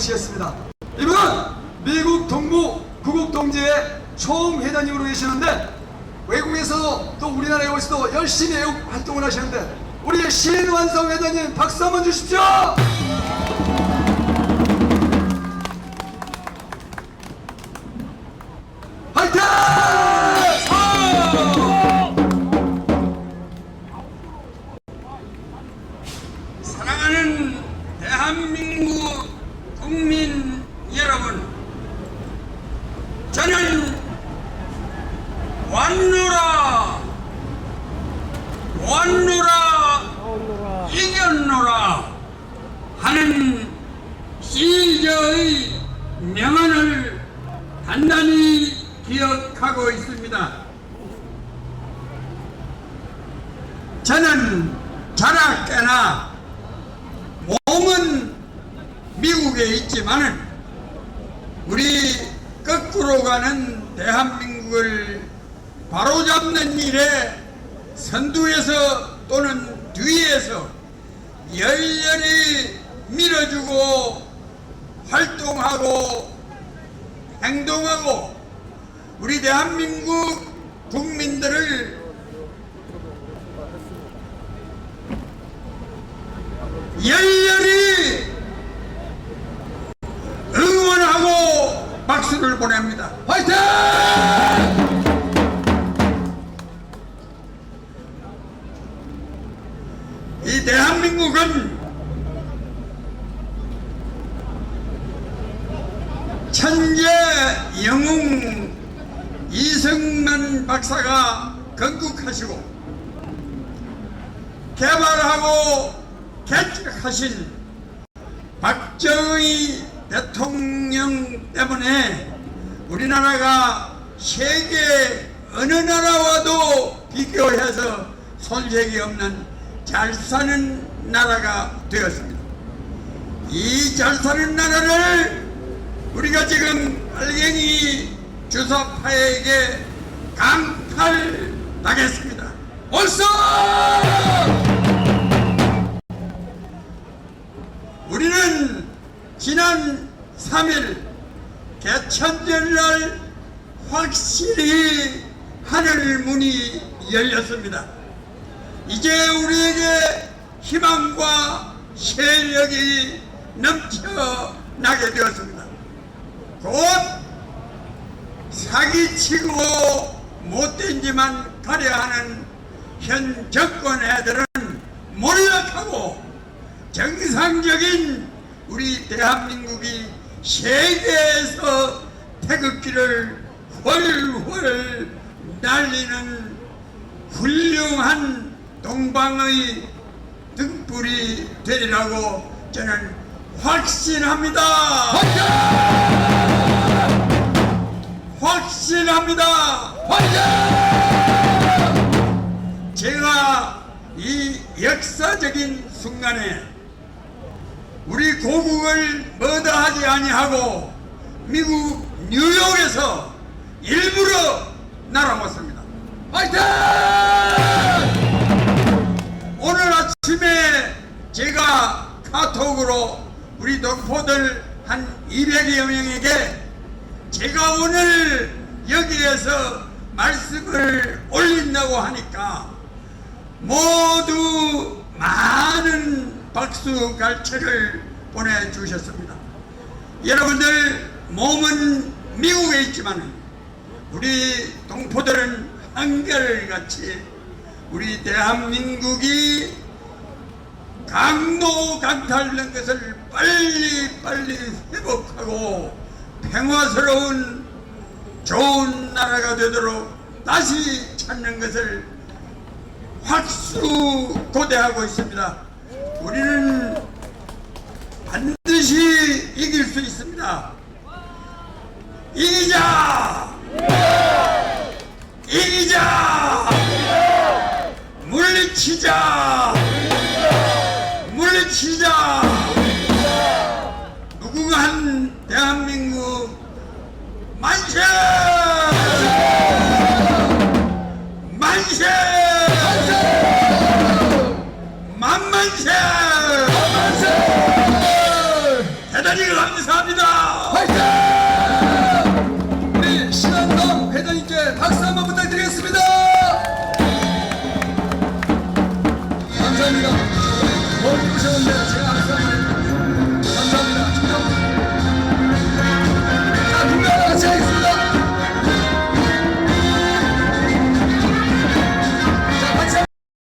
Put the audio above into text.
모시겠습니다. 이분은 미국 동부 구국 동지의 총회장님으로 계시는데 외국에서도 또 우리나라에 오셔도 열심히 애국 활동을 하시는데 우리 신완성 회장님 박수 한번 주십시오. 국민 여러분, 저는 왔노라, 왔노라, 이겼노라 하는 시저의 명언을 단단히 기억하고 있습니다. 저는 자라 깨나 몸은 미국에 있지만은 우리 거꾸로 가는 대한민국을 바로잡는 일에 선두에서 또는 뒤에서 열렬히 밀어주고 활동하고 행동하고 우리 대한민국 국민들을 열렬히 응원하고 박수를 보냅니다. 화이팅! 이 대한민국은 천재 영웅 이승만 박사가 건국하시고 개발하고 개척하신 박정희 대통령 때문에 우리나라가 세계 어느 나라와도 비교해서 손색이 없는 잘 사는 나라가 되었습니다. 이 잘 사는 나라를 우리가 지금 빨갱이 주사파에게 강탈 당했습니다. 얼싸! 우리는 지난 3일 개천절날 확실히 하늘 문이 열렸습니다. 이제 우리에게 희망과 세력이 넘쳐나게 되었습니다. 곧 사기치고 못된 지만 가려하는 현 정권 애들은 몰락하고 정상적인 우리 대한민국이 세계에서 태극기를 훨훨 날리는 훌륭한 동방의 등불이 되리라고 저는 확신합니다. 확신합니다. 제가 이 역사적인 순간에 우리 고국을 머다하지 아니하고 미국 뉴욕에서 일부러 날아왔습니다. 화이팅! 오늘 아침에 제가 카톡으로 우리 동포들 한 200여 명에게 제가 오늘 여기에서 말씀을 올린다고 하니까 모두 많은 박수 갈채를 보내주셨습니다. 여러분들 몸은 미국에 있지만 우리 동포들은 한결같이 우리 대한민국이 강도 강탈된 것을 빨리 빨리 회복하고 평화스러운 좋은 나라가 되도록 다시 찾는 것을 확수 고대하고 있습니다. 우리는 반드시 이길 수 있습니다. 이기자! 이기자! 물리치자! 우리 신한당 회장님께 박수 한번 부탁드리겠습니다. 감사합니다. 멀리 오셨는데